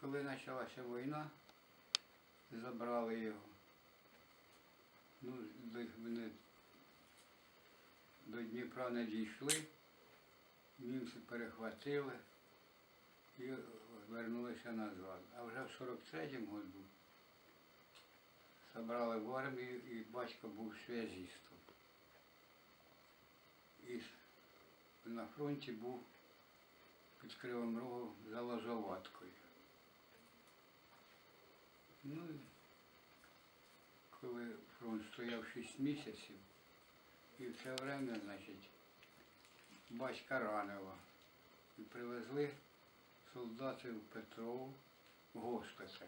коли почалася війна, забрали його. Ну, вони до Дніпра не дійшли, німці перехватили і вернулися назад. А вже в 43-му году забрали в армію і батько був связістом. І на фронті був під Кривим Рогом за Ложоваткою. Ну, коли фронт стояв 6 місяців, і в це время, значить, батька ранило. І привезли солдати в Петрову в госпіталь.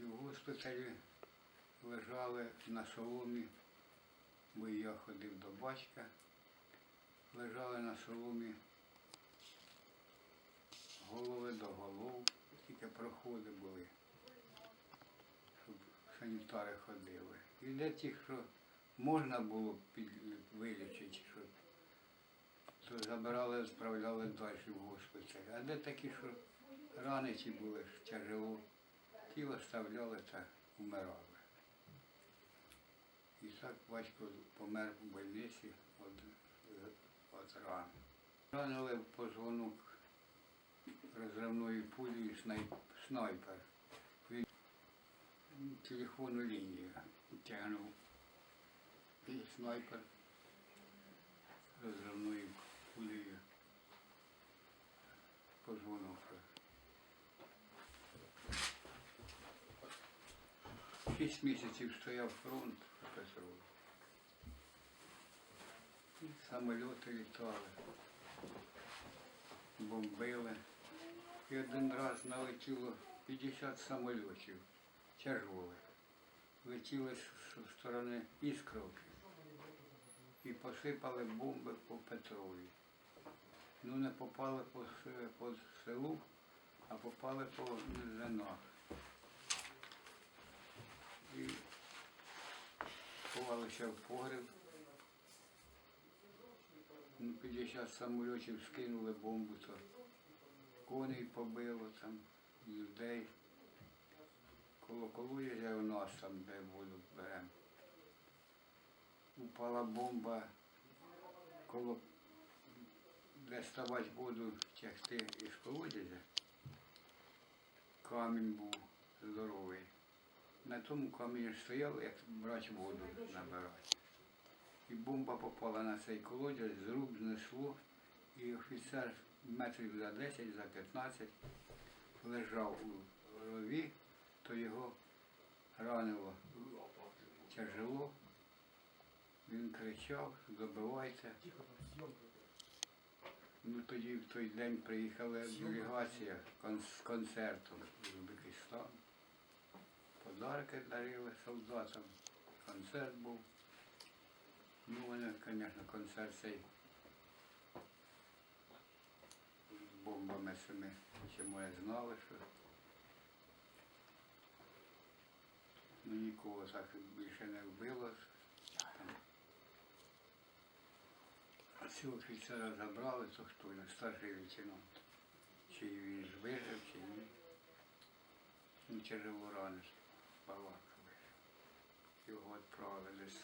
І в госпіталі лежали на соломі, бо я ходив до батька, лежали на соломі голови до голов, проходи були, щоб санітари ходили. І де ті, що можна було вилічити, що то забирали, справляли далі в госпіталь. А де такі, що раниці були тяжело, ті оставляли та вмирали. І так батько помер в больниці від ран. Ранили в позвонок розривною пулею снайп, снайпер. Він телефонну лінію тягнув. І снайпер розривною пулею позвонок. Шість місяців стояв фронт в Петрові. І Самольоти літали, бомбили. І один раз налетіло 50 самольотів тяжелих. Летіли з сторони Іскровки і посипали бомби по Петрові. Ну не попали по, по селу, а попали по низинах. І ховалися в погреб. Ну, 50 самольотів скинули бомбу, то коней побило там, людей. Коло Колуєзя у нас там, де воду беремо. Упала бомба коло де ставати воду тягти із колодязя. Камінь був здоровий. На тому камені стояв, як брати воду набирати. І бомба попала на цей колодязь, з рук знесло, і офіцер метрів за 10, за 15 лежав у рові, то його ранило тяжело. Він кричав, добивайте. Ну тоді в той день приїхала делегація з концертом з Узбекистану. Подарки дарили солдатам. Концерт був. Ну, вони, звісно, концерт цей з бомбами цими, чому я знали, що ну, нікого так більше не вбило. Там. А цього офіцера забрали, то хто він, старший лейтенант. Чи він вижив, чи ні. Ну, тяжело ранений, балакали. Його відправили десь